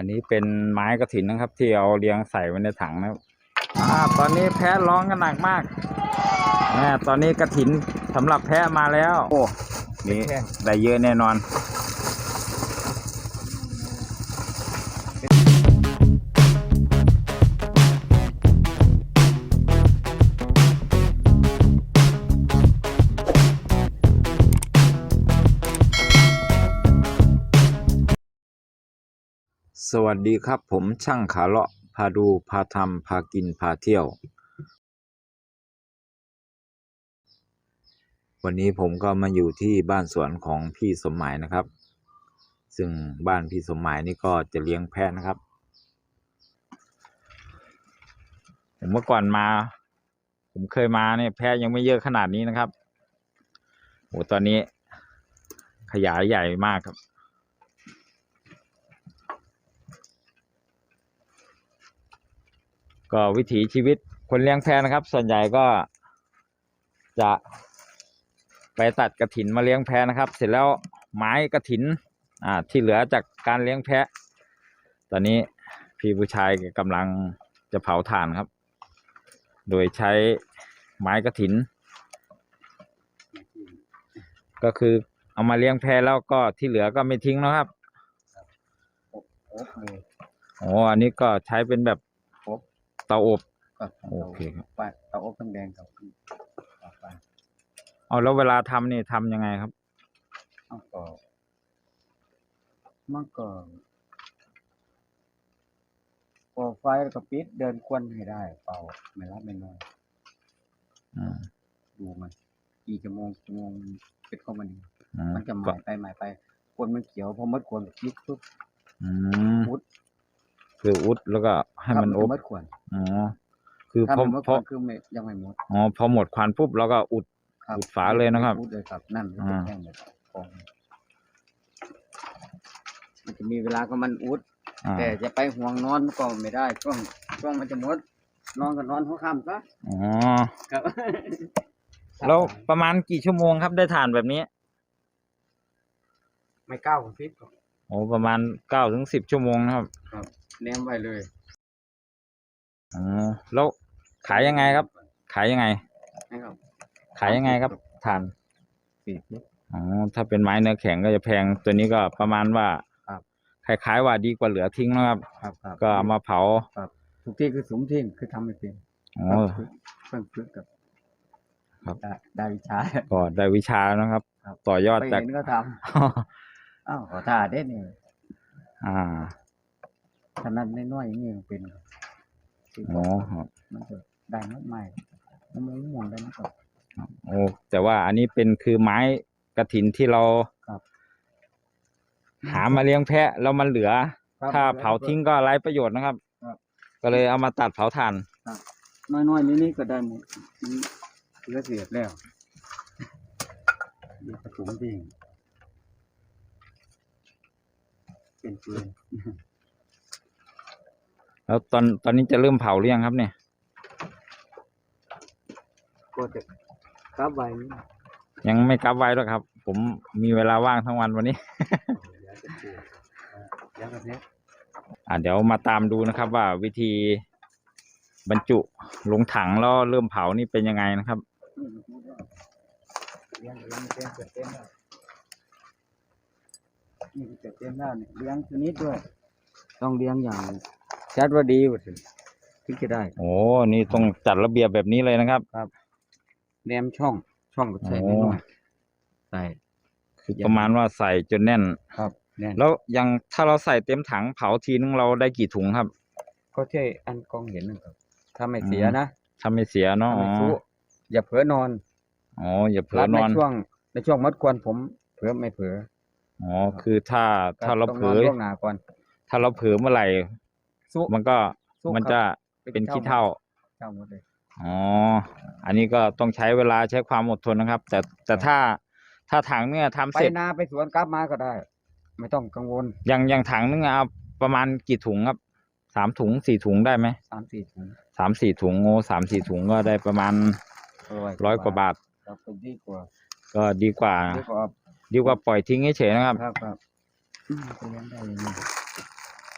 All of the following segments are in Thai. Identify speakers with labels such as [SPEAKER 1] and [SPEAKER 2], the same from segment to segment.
[SPEAKER 1] อันนี้เป็นไม้กระถินนะครับ ที่เอาเรียงใส่ไว้ในถังนะครับอ่าตอนนี้แพะร้องกันหนักมากแม่ตอนนี้กระถินสำหรับแพะมาแล้ว โอ้นี่ได้เยอะแน่นอน สวัสดีครับผมช่างขาเลาะพาดูพาทำพากินพาเที่ยว วันนี้ผมก็มาอยู่ที่บ้านสวนของพี่สมหมายนะครับ ซึ่งบ้านพี่สมหมายนี่ก็จะเลี้ยงแพะนะครับ ผมเมื่อก่อนมา ผมเคยมาเนี่ยแพะยังไม่เยอะขนาดนี้นะครับโอ้ตอนนี้ขยายใหญ่มากครับ ก็วิถีชีวิตคนเลี้ยงแพะนะครับ ส่วนใหญ่ก็จะไปตัดกระถินมาเลี้ยงแพะนะครับ เสร็จแล้วไม้กระถินอ่าที่เหลือจากการเลี้ยงแพะ ตอนนี้พี่ผู้ชายกำลังจะเผาถ่านครับ โดยใช้ไม้กระถิน ก็คือเอามาเลี้ยงแพะแล้วก็ที่เหลือก็ไม่ทิ้งนะครับ
[SPEAKER 2] โอ๊บเลย
[SPEAKER 1] อ๋ออันนี้ก็ใช้เป็นแบบ
[SPEAKER 2] โอ๊บ
[SPEAKER 1] เตาอบ
[SPEAKER 2] ก็
[SPEAKER 1] โอเคครับ
[SPEAKER 2] ไปเตาอบน้ำแดงกับเอาไป
[SPEAKER 1] เอาแล้วเวลาทำนี่ทำยังไงครับ
[SPEAKER 2] เอาก็มันก็พอไฟแล้วก็ปิดเดินควนให้ได้ เป่าไม่รับไม่น้อย
[SPEAKER 1] อืม
[SPEAKER 2] ดูมันกี่ชั่วโมงชั่วโมงปิดเข้ามานี่
[SPEAKER 1] อืม
[SPEAKER 2] มันจะห
[SPEAKER 1] ก็
[SPEAKER 2] มายไปหมายไปควนมันเขียวพอมดควนปิดปุ๊บ
[SPEAKER 1] อืม
[SPEAKER 2] อุด
[SPEAKER 1] คืออุดแล้วก็ให้มันอบ
[SPEAKER 2] มดควน
[SPEAKER 1] อ๋อคือ
[SPEAKER 2] ถ้า
[SPEAKER 1] พอ
[SPEAKER 2] มันมด
[SPEAKER 1] พ
[SPEAKER 2] ค
[SPEAKER 1] อ
[SPEAKER 2] วนคือไม่ยังไม่หมด
[SPEAKER 1] อ๋อพอหมดควันปุ๊บเราก็อุด
[SPEAKER 2] ครับ
[SPEAKER 1] อุดฝาเลยนะครับ
[SPEAKER 2] อุดเลยครับนั่นมันจะ
[SPEAKER 1] อ่า
[SPEAKER 2] แห้งเลยกองมันจะมีเวลาก็มันอุด
[SPEAKER 1] อ่า
[SPEAKER 2] แต่จะไปห่วงนอนก็ไม่ได้ช่วงช่วงมันจะหมดนอนก็นอนหัวค่ำซะ
[SPEAKER 1] อ๋อ
[SPEAKER 2] ครับ
[SPEAKER 1] แล้วประมาณกี่ชั่วโมงครับได้ทานแบบนี้
[SPEAKER 2] ไม่ก้าวของพิษครับ
[SPEAKER 1] โอ้ประมาณเก้าถึงสิบชั่วโมงนะครับ
[SPEAKER 2] ครับ แนมไว้เลย
[SPEAKER 1] อ๋อแล้วขายยังไงครับ ขายยังไง
[SPEAKER 2] นะครับ
[SPEAKER 1] ขายยังไงครับทาน
[SPEAKER 2] ปิด
[SPEAKER 1] อ๋อถ้าเป็นไม้เนื้อแข็งก็จะแพงตัวนี้ก็ประมาณว่า
[SPEAKER 2] ครับ
[SPEAKER 1] คล้ายๆว่าดีกว่าเหลือทิ้งนะครับ
[SPEAKER 2] ครับครับ
[SPEAKER 1] ก็เอามาเผา
[SPEAKER 2] ครับทุกที่คือสมทิ้งคือทำไม่เป็น
[SPEAKER 1] อ๋อ
[SPEAKER 2] เพิ่งฝึกกับ
[SPEAKER 1] ครับ
[SPEAKER 2] ได้ได้วิชา
[SPEAKER 1] ก็ได้วิชานะครับ
[SPEAKER 2] ครับ
[SPEAKER 1] ต่อยอด
[SPEAKER 2] ไป
[SPEAKER 1] จาก
[SPEAKER 2] เห็นก็ทำอ้าวขอท่าเด็ดนี่
[SPEAKER 1] อ่า
[SPEAKER 2] ขนาดน้อยๆอย่างนี้มันเป็นคือ
[SPEAKER 1] อ๋อครับ
[SPEAKER 2] มันจะได้มากมายมันไม่ม่วงได้นะครับ
[SPEAKER 1] โอ้แต่ว่าอันนี้เป็นคือไม้กระถินที่เรา
[SPEAKER 2] ครับ
[SPEAKER 1] หามาเลี้ยงแพะแล้วมันเหลือ
[SPEAKER 2] ครับ
[SPEAKER 1] ถ้าเผาทิ้งก็ไร้ประโยชน์นะครับ
[SPEAKER 2] ครับ
[SPEAKER 1] ก็เลยเอามาตัดเผาถ่าน
[SPEAKER 2] น้อยๆนี้นี่ก็ได้หมดนี่เหลือเสียดแล้วเดี๋ยวผสมจริงเป็นปืน
[SPEAKER 1] แล้วตอนตอนนี้จะเริ่มเผาหรือยังครับเนี่ย
[SPEAKER 2] ก็จะกลับไว้นี่
[SPEAKER 1] ยังไม่กลับไว้หรอกครับ ผมมีเวลาว่างทั้งวันวันนี้
[SPEAKER 2] เดี๋ยวจะปลูกเดี๋ยวกันเนี้ย
[SPEAKER 1] อ่าเดี๋ยวมาตามดูนะครับ ว่าวิธีบรรจุลงถังแล้วเริ่มเผานี่เป็นยังไงนะครับ
[SPEAKER 2] เลี้ยงเลี้ยงเต็มเกิดเต็มแล้วนี่เกิดเต็มแล้วเนี่ยเลี้ยงชนิดด้วย ต้องเลี้ยงอย่าง ชัดว่าดีว่าถึงถึงจะได้
[SPEAKER 1] โอ้นี่ต้องจัดระเบียบแบบนี้เลยนะครับ
[SPEAKER 2] แนมช่องช่องก็ใส่
[SPEAKER 1] โอ้
[SPEAKER 2] น้อยๆใส่
[SPEAKER 1] คือประมาณว่าใส่จนแน่น
[SPEAKER 2] ครับแน่น
[SPEAKER 1] แล้วยังถ้าเราใส่เต็มถังเผาทีนึงเราได้กี่ถุงครับ
[SPEAKER 2] ก็ใช่อันกองเห็นนะครับถ้าไม่เสียนะ
[SPEAKER 1] ถ้าไม่เสียเนาะ
[SPEAKER 2] ถ้า
[SPEAKER 1] อ๋
[SPEAKER 2] ไม่
[SPEAKER 1] อ
[SPEAKER 2] ฟุอย่าเผลอนอน
[SPEAKER 1] อ๋ออย่าเผลอนอน
[SPEAKER 2] ในช่วง ในช่วงมัดควรผมเผลอไม่เผลอ
[SPEAKER 1] อ๋อคือถ้าถ้าเรา
[SPEAKER 2] ต้อง
[SPEAKER 1] เผล
[SPEAKER 2] นอน
[SPEAKER 1] อ
[SPEAKER 2] ล่วงหน้าก่อน
[SPEAKER 1] ถ้าเราเผลอเมื่อไหร่
[SPEAKER 2] สู้
[SPEAKER 1] มันก็
[SPEAKER 2] สู้
[SPEAKER 1] มัน
[SPEAKER 2] ครับ
[SPEAKER 1] จะเป็นขี้เท่า
[SPEAKER 2] เท่าหมดเลย
[SPEAKER 1] อ๋ออันนี้ก็ต้องใช้เวลาใช้ความอดทนนะครับ แต่แต่ถ้าถ้าถังเนี่ยทำ
[SPEAKER 2] ไป
[SPEAKER 1] เสร็จ
[SPEAKER 2] นาไปสวนกลับมาก็ได้ ไม่ต้องกังวล
[SPEAKER 1] อย่างอย่างถังนึงเอาประมาณกี่ถุงครับสามถุงสี่ถุงได้ไหม
[SPEAKER 2] สามสี่ถุง
[SPEAKER 1] สามสี่ถุงโอ้สามสี่ถุงก็ได้ประมาณร้อยกว่าบาท
[SPEAKER 2] ครับก็ดีกว่า
[SPEAKER 1] ก็ดีกว่า
[SPEAKER 2] ดีกว่า
[SPEAKER 1] ดีกว่าปล่อยทิ้งเฉยๆนะครับ
[SPEAKER 2] ครับครับ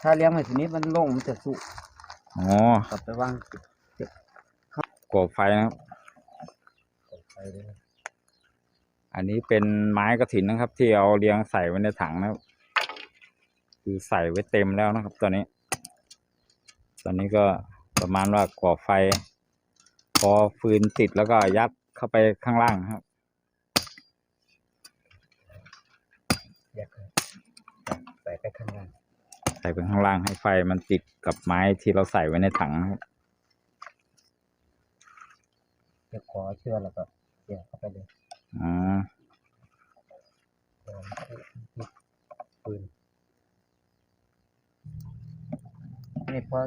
[SPEAKER 2] ถ้าเลี้ยงไม่ชนิดมันโล่งมันจะสุก
[SPEAKER 1] อ๋อ
[SPEAKER 2] กลับไปวาง
[SPEAKER 1] ก่อไฟนะครับ
[SPEAKER 2] ไปเลย
[SPEAKER 1] อันนี้เป็นไม้กระถินนะครับ ที่เอาเรียงใส่ไว้ในถังนะครับ คือใส่ไว้เต็มแล้วนะครับ ตอนนี้ ตอนนี้ก็ประมาณว่าก่อไฟ พอฟืนติดแล้วก็ยัดเข้าไปข้างล่างนะครับ
[SPEAKER 2] แยกเลยใส่ไปข้างล่าง
[SPEAKER 1] ใส่ไปข้างล่างให้ไฟมันติดกับไม้ที่เราใส่ไว้ในถังนะครับ
[SPEAKER 2] เดี๋ยวขอเชื่อแล้วก็แยกเข้าไปเลย
[SPEAKER 1] อ๋อ
[SPEAKER 2] ปืนนี่พอ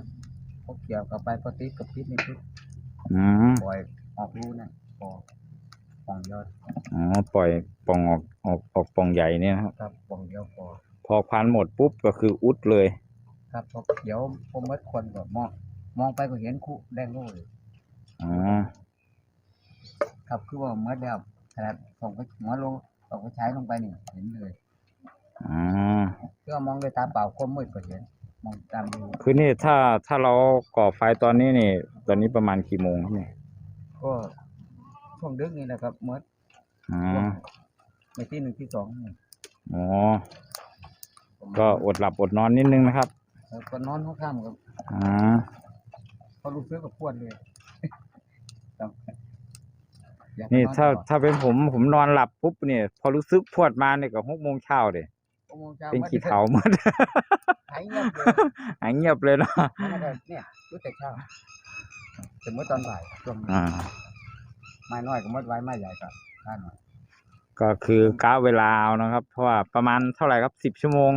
[SPEAKER 2] พอเกี่ยวกับไปพอติดกับพิษนี่พิษ
[SPEAKER 1] อืม
[SPEAKER 2] ปล่อยออกรูนะพอปองยอด
[SPEAKER 1] อ๋อปล่อยปล่องออกออกออกปล่องใหญ่เนี่ยนะครับ
[SPEAKER 2] ครับปองเดียวพอ
[SPEAKER 1] พอควันหมดปุ๊บก็คืออุดเลย
[SPEAKER 2] ครับพอเขียวพอเมื่อคนก็มองมองไปก็เห็นคู่แดงโล่เลย
[SPEAKER 1] อ๋อ
[SPEAKER 2] ครับคือว่าเมื่อแล้วขนาดส่งไปหัวลงส่งไปใช้ลงไปนี่เห็นเลย
[SPEAKER 1] อ๋อ
[SPEAKER 2] เพื่อมองด้วยตาเปล่าก็มืดก็เห็นมองตามดู
[SPEAKER 1] คือนี่ถ้าถ้าเราก่อไฟตอนนี้นี่ ตอนนี้ประมาณกี่โมงครับเนี่ย
[SPEAKER 2] ก็ช่วงดึกนี่แหละครับเมื่อ
[SPEAKER 1] อ๋อ
[SPEAKER 2] ในที่หนึ่งที่สองนี่
[SPEAKER 1] อ๋อ ก็อดหลับอดนอนนิดนึงนะครับ
[SPEAKER 2] แล้วก็นอนห้องข้ามกับ
[SPEAKER 1] อ๋อ
[SPEAKER 2] พอรู้สึกกับปวดเลยครับอยก
[SPEAKER 1] นี่
[SPEAKER 2] อ
[SPEAKER 1] ถ้า
[SPEAKER 2] ต่อ
[SPEAKER 1] ถ้าเป็นผมผมนอนหลับปุ๊บเนี่ย พอรู้สึกพวดมาเนี่ยก็หกโมงเช้าเลย
[SPEAKER 2] หกโมงช้า
[SPEAKER 1] เป็น
[SPEAKER 2] มื่อ
[SPEAKER 1] ขี้เถาหมด
[SPEAKER 2] หายเงียบเลย
[SPEAKER 1] หายเงียบเลยเนาะ
[SPEAKER 2] แล้วก็เนี่ยรู้แต่เช้าสมมติตอนบ่ายช่วง
[SPEAKER 1] อ่า
[SPEAKER 2] ไม้น้อยก็มดไว้ไม้ใหญ่ก็ข้าหน่อย
[SPEAKER 1] ก็คือกะเวลาเอานะครับ เพราะว่าประมาณเท่าไหร่ครับสิบชั่วโมง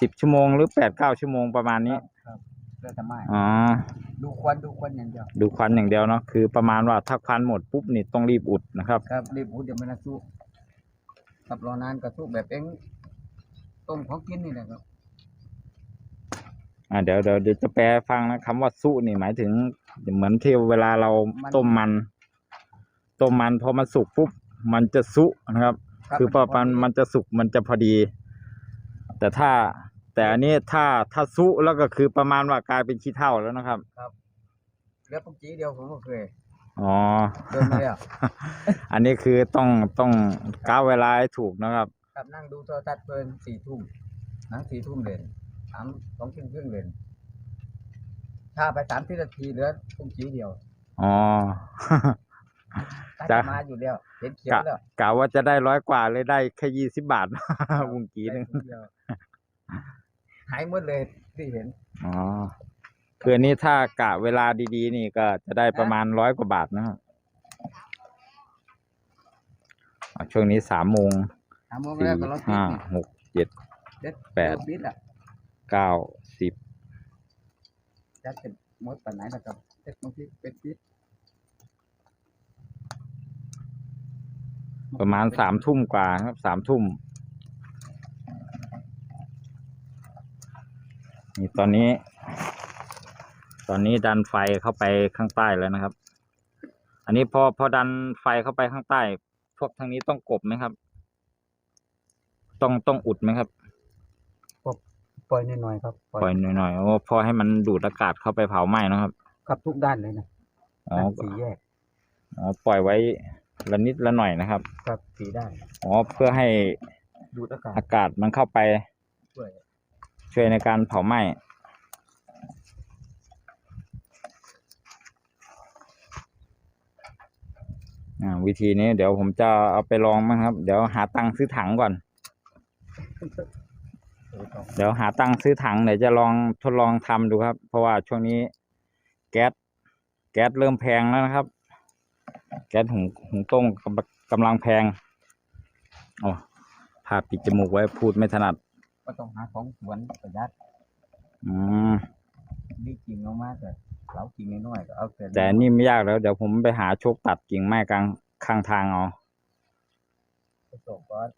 [SPEAKER 1] สิบชั่วโมงหรือแปดเก้าชั่วโมงประมาณนี้
[SPEAKER 2] ครับเลือดแต่ไม้
[SPEAKER 1] อ๋อ
[SPEAKER 2] ดูควันดูควันอย่างเดียว
[SPEAKER 1] ดูควันอย่างเดียวเนาะ คือประมาณว่าถ้าควันหมดปุ๊บนี่ต้องรีบอุดนะครับ
[SPEAKER 2] ครับรีบพูดเดี๋ยวมันจะสู้ครับรอนานก็สู้แบบเองต้มของกินนี่แหละครับ
[SPEAKER 1] อ่าเดี๋ยวเดี๋ยวเดี๋ยวจะแปลให้ฟังนะคำว่าสุนี่หมายถึง เหมือนที่เวลาเราต้มมันต้มมันพอมันสุกปุ๊บมันจะสุนะครับ
[SPEAKER 2] รับ
[SPEAKER 1] คือพอมันมันจะสุกมันจะพอดี แต่ถ้าแต่อันนี้ถ้าถ้าสุแล้วก็คือประมาณว่ากลายเป็นขี้เถ้าแล้วนะครับ
[SPEAKER 2] เหลือปุ๊กจีเดียวผมก็เคย
[SPEAKER 1] อ๋อ
[SPEAKER 2] เดินมาแล้ว
[SPEAKER 1] อันนี้คือต้องต้องก้าวเวลาให้ถูกนะครับ
[SPEAKER 2] ครับนั่งดูโทรทัศน์เพลินสี่ทุ่มหนังสี่ทุ่มเล่นสามสองครึ่งครึ่งเล่นถ้าไปสามสิบนาทีเหลือปุ๊กจีเดียว
[SPEAKER 1] อ๋อ
[SPEAKER 2] ถ้า
[SPEAKER 1] จ้ะ
[SPEAKER 2] จะมาอยู่แล้วเห็นเขียวแล้ว
[SPEAKER 1] กะว่าจะได้ร้อยกว่าเลยได้แค่ยี่สิบบาท วุงกี้นึง
[SPEAKER 2] ได้ปุ๊กเดียวหายหมดเลยที่เห็น
[SPEAKER 1] อ๋อคืออันนี้ถ้ากะเวลาดีๆ นี่ก็จะได้ประมาณร้อยกว่าบาทนะครับอะช่วงนี้สามโมง
[SPEAKER 2] หาโมง
[SPEAKER 1] สี่
[SPEAKER 2] แล้วก็รถติด
[SPEAKER 1] ห้า
[SPEAKER 2] นี่
[SPEAKER 1] หกเจ็ด
[SPEAKER 2] เด็ด
[SPEAKER 1] แปด
[SPEAKER 2] รถติดอะ
[SPEAKER 1] เก้าสิบ
[SPEAKER 2] จะเป็นหมดปันไหนนะครับเด็ดบางทีเป็นติด
[SPEAKER 1] ประมาณสามทุ่มกว่าครับสามทุ่มนี่ตอนนี้ ตอนนี้ดันไฟเข้าไปข้างใต้แล้วนะครับ อันนี้พอพอดันไฟเข้าไปข้างใต้ พวกทางนี้ต้องกบไหมครับ ต้องต้องอุดไหมครับ
[SPEAKER 2] ปล่อยหน่อยๆครับ
[SPEAKER 1] ปล่อยหน่อยๆโอ้พอให้มันดูดอากาศเข้าไปเผาไหม้นะครับ
[SPEAKER 2] กับทุกด้านเลยนะ
[SPEAKER 1] อ๋อ
[SPEAKER 2] ด้านสี่แยก
[SPEAKER 1] อ๋อปล่อยไว้ ละนิดละหน่อยนะครับ
[SPEAKER 2] ครับสี่ด้าน
[SPEAKER 1] อ๋อเพื่อให้
[SPEAKER 2] ดูดอากาศ
[SPEAKER 1] อากาศมันเข้าไป
[SPEAKER 2] ช่วย
[SPEAKER 1] ช่วยในการเผาไหม้อ่าวิธีนี้เดี๋ยวผมจะเอาไปลองมั้งครับ เดี๋ยวหาตังค์ซื้อถังก่อน
[SPEAKER 2] เออต้อง
[SPEAKER 1] เดี๋ยวหาตังค์ซื้อถังเดี๋ยวจะลองทดลองทำดูครับ เพราะว่าช่วงนี้ แก๊สแก๊สเริ่มแพงแล้วนะครับ แก๊สหุงหุงต้มกำลังกำลังแพงโอ้พาปิดจมูกไว้พูดไม่ถนัด
[SPEAKER 2] ก็ต้องหาของสวนประหยัด
[SPEAKER 1] อืม
[SPEAKER 2] นี่กิ่งออกมาแต่เรากิ่งน้อยๆก็เอาแต่
[SPEAKER 1] แต่อันนี่ไม่ยากแล้ว เดี๋ยวผมไปหาโชคตัดกิ่งไม้กลางข้างทางเอา
[SPEAKER 2] ผสมก่อน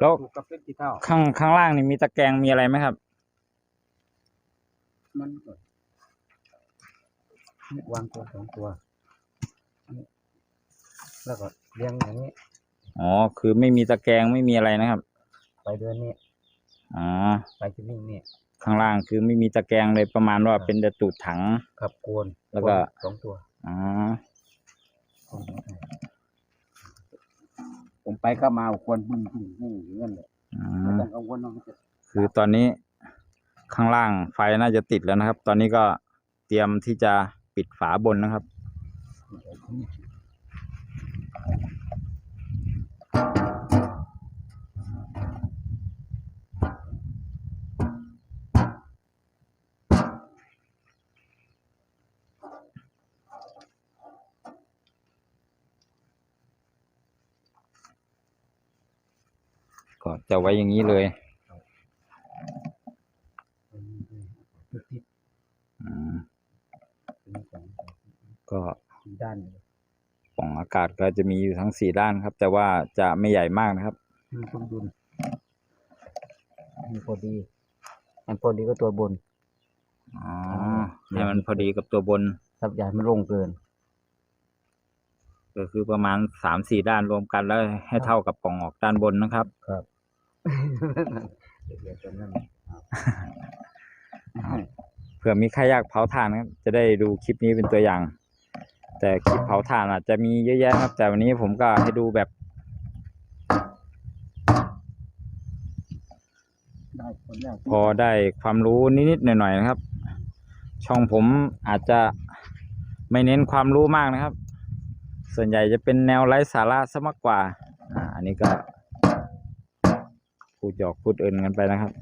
[SPEAKER 1] แล้ว
[SPEAKER 2] ปลูกกับเป็นกี่เท่า
[SPEAKER 1] ข้างข้างล่างนี่มีตะแกรงมีอะไรไหมครับ
[SPEAKER 2] มันก็นี่ วางตัวสองตัวนี่แล้วก็เลี้ยงอย่างนี้
[SPEAKER 1] อ๋อ คือไม่มีตะแกรงไม่มีอะไรนะครับ
[SPEAKER 2] ไฟเดือนนี้
[SPEAKER 1] อ๋อ
[SPEAKER 2] ไฟจะวิ่งนี่
[SPEAKER 1] ข้างล่างคือไม่มีตะแกรงเลยประมาณว่าเป็นแต่ตูดถัง
[SPEAKER 2] ขับกวน
[SPEAKER 1] แล้วก็
[SPEAKER 2] สองตัว
[SPEAKER 1] อ๋อ
[SPEAKER 2] ผมไปก็มาควรบึ้งบึ้งบึ้งอย่างนั้นเลย
[SPEAKER 1] อื
[SPEAKER 2] ไม่
[SPEAKER 1] ม
[SPEAKER 2] ต้องกังวลว่ามันจะ
[SPEAKER 1] คือตอนนี้ข้างล่างไฟน่าจะติดแล้วนะครับ ตอนนี้ก็เตรียมที่จะ ปิดฝาบนนะครับ ก็จะไว้อย่างนี้เลย อืม ก็
[SPEAKER 2] ด้านเลย
[SPEAKER 1] ปล่องอากาศก็จะมีอยู่ทั้งสี่ด้านครับ แต่ว่าจะไม่ใหญ่มากนะครับ
[SPEAKER 2] มีสมดุลมีพอดีมันพอดีก็ตัวบน
[SPEAKER 1] อ๋อให้มันพอดีกับตัวบน
[SPEAKER 2] ทับใหญ่ไม่ลงเกิน
[SPEAKER 1] ก็คือประมาณสามสี่ด้านรวมกันแล้วให้เท่ากับปล่องออกด้านบนนะครับ
[SPEAKER 2] ครับเดี๋ยวตัวนั้น
[SPEAKER 1] เผื่อมีใครอยากเผาถ่านนะครับจะได้ดูคลิปนี้เป็นตัวอย่าง แต่คลิปเผาถ่านอาจจะมีเยอะแยะครับ แต่วันนี้ผมก็ให้ดูแบบ
[SPEAKER 2] ได้
[SPEAKER 1] พอได้ความรู้นิดๆหน่อยๆนะครับ ช่องผมอาจจะไม่เน้นความรู้มากนะครับ ส่วนใหญ่จะเป็นแนวไร้สาระซะมากกว่า อ่า อันนี้ก็พูดหยอกพูดเอินกันไปนะครับ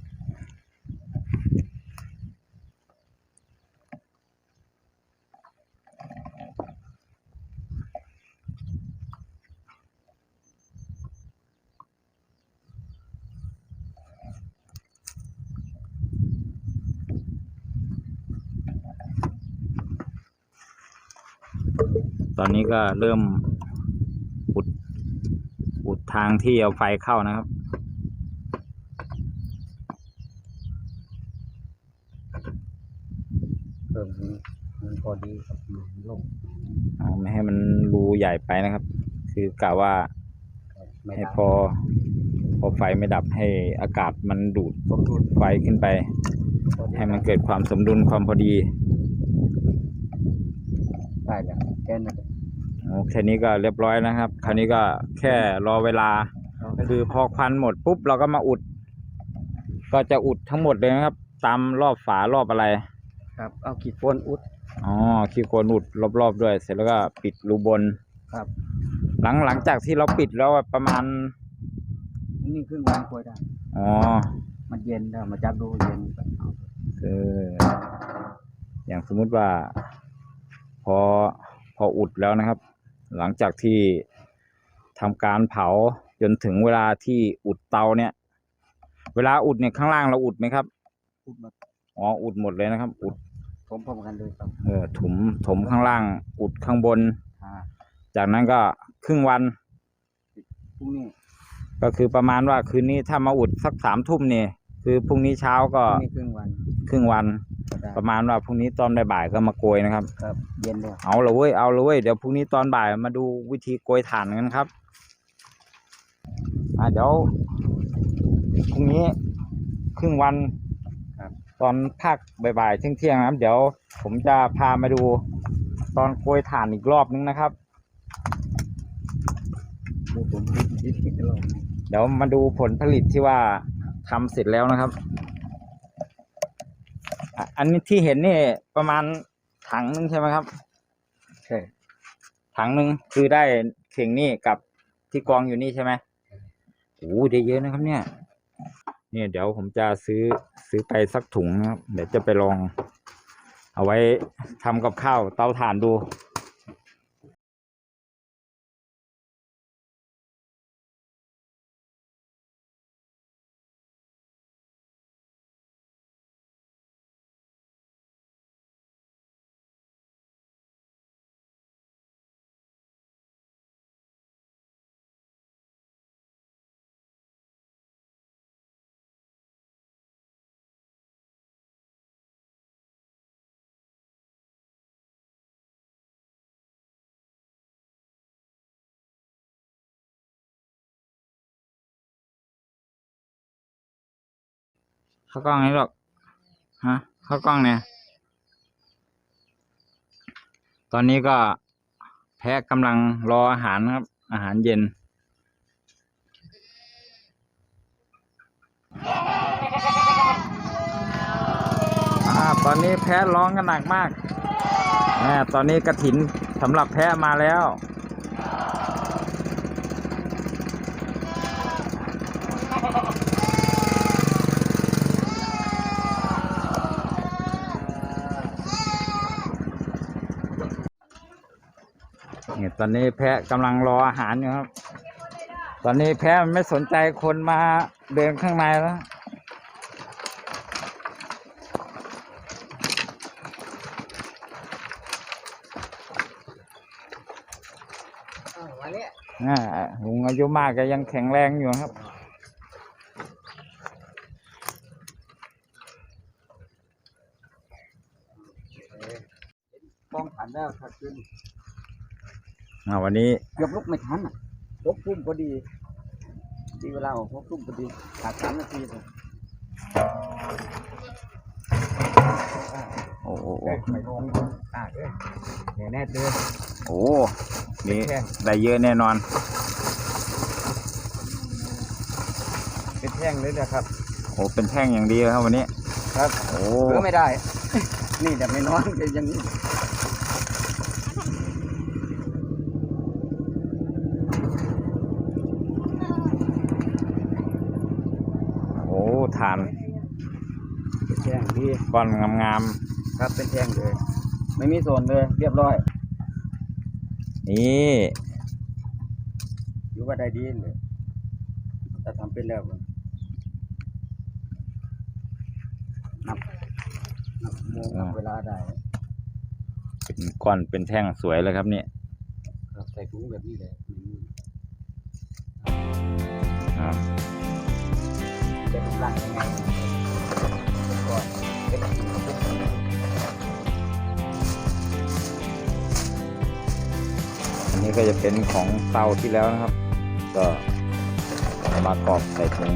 [SPEAKER 1] ตอนนี้ก็เริ่มอุดอุดทางที่เอาไฟเข้านะครับ
[SPEAKER 2] เพิ่มนี้มันพอดีครับมันลง
[SPEAKER 1] เอาไม่ให้มันรูใหญ่ไปนะครับ คือกะว่า
[SPEAKER 2] ไม่
[SPEAKER 1] ให้
[SPEAKER 2] ได้
[SPEAKER 1] พอ พอไฟไม่ดับให้อากาศมันดูด
[SPEAKER 2] สมดุล
[SPEAKER 1] ไฟขึ้นไป
[SPEAKER 2] พอดี
[SPEAKER 1] ให้มันเกิดความสมดุลความพอดี
[SPEAKER 2] ได้แล้วแค่นั้น
[SPEAKER 1] โอแค่นี้ก็เรียบร้อยนะครับ คราวนี้ก็แค่รอเวลา คือพอควันหมดปุ๊บเราก็มาอุด ก็จะอุดทั้งหมดเลยนะครับ ตามรอบฝารอบอะไร
[SPEAKER 2] ครับ เอาขีดโฟนอุด
[SPEAKER 1] อ๋อคีโกนอุดรอบๆด้วย เสร็จแล้วก็ปิดรูบน
[SPEAKER 2] ครับ
[SPEAKER 1] หลังหลังจากที่เราปิดแล้วประมาณ
[SPEAKER 2] นี่ครึ่งวันควรได้
[SPEAKER 1] อ๋อ
[SPEAKER 2] มันเย็นแล้วมาจับดูเย็นก็เอา
[SPEAKER 1] คืออย่างสมมุติว่า พอพออุดแล้วนะครับ หลังจากที่ทำการเผาจนถึงเวลาที่อุดเตาเนี่ย เวลาอุดเนี่ยข้างล่างเราอุดไหมครับ
[SPEAKER 2] อุดมา
[SPEAKER 1] อ๋ออุดหมดเลยนะครับ อุด
[SPEAKER 2] ผมพร้อมกันเลยครับ
[SPEAKER 1] เออถมถมข้างล่าง อุดข้างบน
[SPEAKER 2] อ่า
[SPEAKER 1] จากนั้นก็ครึ่งวัน
[SPEAKER 2] พรุ่งนี้
[SPEAKER 1] ก็คือประมาณว่าคืนนี้ถ้ามาอุดสักสามทุ่มเนี่ย คือพรุ่งนี้เช้า
[SPEAKER 2] พ
[SPEAKER 1] ก็
[SPEAKER 2] รุ่งนี้ครึ่งวัน
[SPEAKER 1] ครึ่งวัน
[SPEAKER 2] ก็ได้
[SPEAKER 1] ประมาณว่าพรุ่งนี้ตอนบ่ายๆก็มาโกยนะครับ
[SPEAKER 2] ครับ เย็นแล้ว
[SPEAKER 1] เอาละเว้ยเอาละเว้ยเดี๋ยวพรุ่งนี้ตอนบ่ายมาดูวิธีโกยถ่านกันครับ อ่าเดี๋ยวพรุ่งนี้ครึ่งวัน
[SPEAKER 2] ครับ
[SPEAKER 1] ตอนภาคบ่ายๆเที่ยงๆนะครับ เดี๋ยวผมจะพามาดูตอนโกยถ่านอีกรอบนึงนะครับ
[SPEAKER 2] ดูผมคิดคิดตลอด
[SPEAKER 1] เดี๋ยวมาดูผลผลิตที่ว่า ทำเสร็จแล้วนะครับ อันนี้ที่เห็นนี่ประมาณถังนึงใช่ไหมครับ
[SPEAKER 2] ใช่
[SPEAKER 1] ถังนึงคือได้เข่งนี่กับที่กองอยู่นี่ใช่ไหมโอ้ได้เยอะนะครับ เนี่ย เนี่ยเดี๋ยวผมจะซื้อซื้อไปสักถุงนะครับ เดี๋ยวจะไปลอง เอาไว้ทำกับข้าวเตาถ่านดู เข้ากล้องนี้หรอกฮะเข้ากล้องเนี่ยตอนนี้ก็แพะกำลังรออาหารครับ อาหารเย็นอ่าตอนนี้แพะร้องกันหนักมากตอนนี้กระถินสำหรับแพะมาแล้ว นี่ยตอนนี้แพะกำลังรออาหารอยู่ครับ ตอนนี้แพะมันไม่สนใจคนมาเดินข้างในแล้ว
[SPEAKER 2] วันนี้
[SPEAKER 1] อ่าลุงอายุมากก็ยังแข็งแรงอยู่ครับ
[SPEAKER 2] ป้องขันแล้วถ้าขึ้น
[SPEAKER 1] อ่าวันนี้
[SPEAKER 2] เกือบลุกไม่ทันอะหกทุ่มพอดีดีเวลาของหกทุ่มพอดีขาดสามนาทีเลย
[SPEAKER 1] โอ้โห
[SPEAKER 2] เอ้ยไม่ลงอ่าเอ้ยเดี๋ยวแน่เตือน
[SPEAKER 1] โอ้โหนี่ได้เยอะแน่นอน
[SPEAKER 2] เป็นแท่งเลยนะครับ
[SPEAKER 1] โอ้เป็นแท่งอย่างดีเลยครับวันนี้
[SPEAKER 2] ครับ
[SPEAKER 1] โอ้
[SPEAKER 2] เออไม่ได้ นี่แต่ไม่นอนก็อย่างนี้
[SPEAKER 1] โอ้ทาน
[SPEAKER 2] เป็นแท่ งดี
[SPEAKER 1] ก้อนงาม
[SPEAKER 2] ครับเป็นแท่งเลย ไม่มีส่วนเลย เรียบร้อย
[SPEAKER 1] ๆนี่
[SPEAKER 2] อยู่ว่าได้ดีเลยแต่ทำเป็นแล้วนับนับโมงนับเวลาได้
[SPEAKER 1] เป็นก้อนเป็นแท่งสวยเลยครับเนี่ย
[SPEAKER 2] ครับใส่ถุงแบบนี้เลยอืม
[SPEAKER 1] ครับ
[SPEAKER 2] จะทำรังยังไงก่ อันนี้
[SPEAKER 1] ก็จะเป็นของเตาที่แล้วนะครับ ก็มากรอบใส่ถุง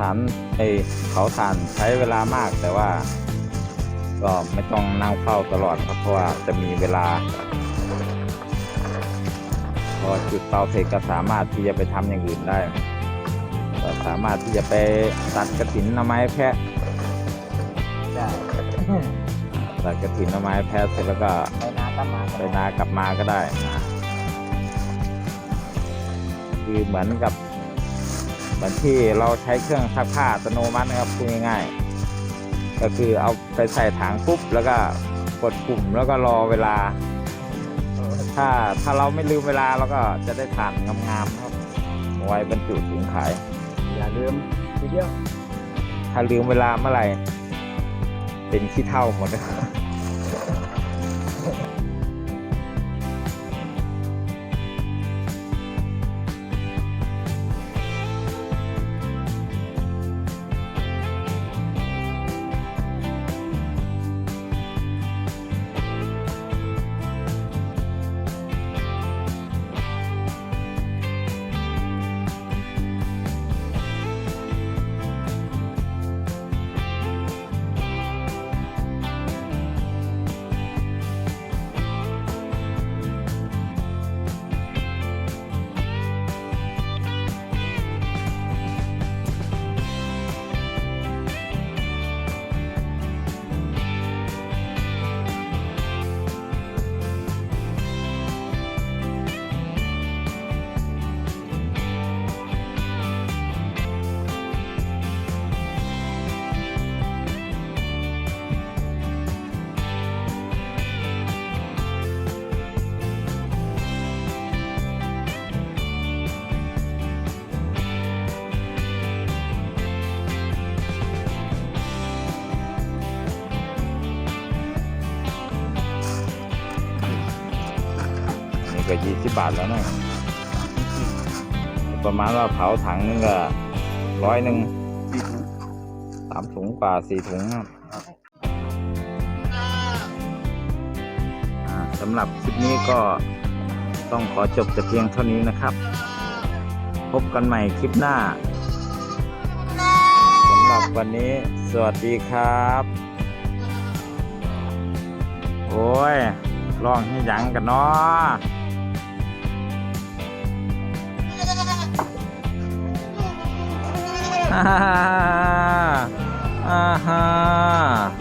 [SPEAKER 1] เขาสารเอเขาสารใช้เวลามากแต่ว่าก็ไม่ต้องนั่งเฝ้าตลอดครับเพราะว่าจะมีเวลา พอจุดเตาเสร็จก็สามารถที่จะไปทำอย่างอื่นได้ก็สามารถที่จะไปตัดกระถินหน่อไม้แพะ
[SPEAKER 2] ได้
[SPEAKER 1] ตัดกระถินหน่อไม้แพะเสร็จแล้วก็
[SPEAKER 2] ไปนากลับมา
[SPEAKER 1] ไปนากลับมาก็ได้คือเหมือนกับ เหมือนที่เราใช้เครื่องซักผ้าอัตโนมัตินะครับพูดง่ายๆ ก็คือเอาไปใส่ถังปุ๊บแล้วก็กดปุ่มแล้วก็รอเวลา ถ้าถ้าเราไม่ลืมเวลาเราก็จะได้ทานงามๆนะครับไว้บรรจุถุงขาย
[SPEAKER 2] อย่าลืมทีเดียว
[SPEAKER 1] ถ้าลืมเวลาเมื่อไหร่เป็นขี้เท่าหมดเลยนี่ก็ สิบบาทแล้วนะประมาณว่าเผาถังนึงก็ร้อยหนึ่ง
[SPEAKER 2] สา
[SPEAKER 1] มถุงกว่าสี่ถุงครับสำหรับคลิปนี้ก็ต้องขอจบแต่เพียงเท่านี้นะครับ พบกันใหม่คลิปหน้าสำหรับวันนี้สวัสดีครับ โอ้ยลองให้ยังกันเนาะ ฮ่าฮ่าฮ่าฮ่า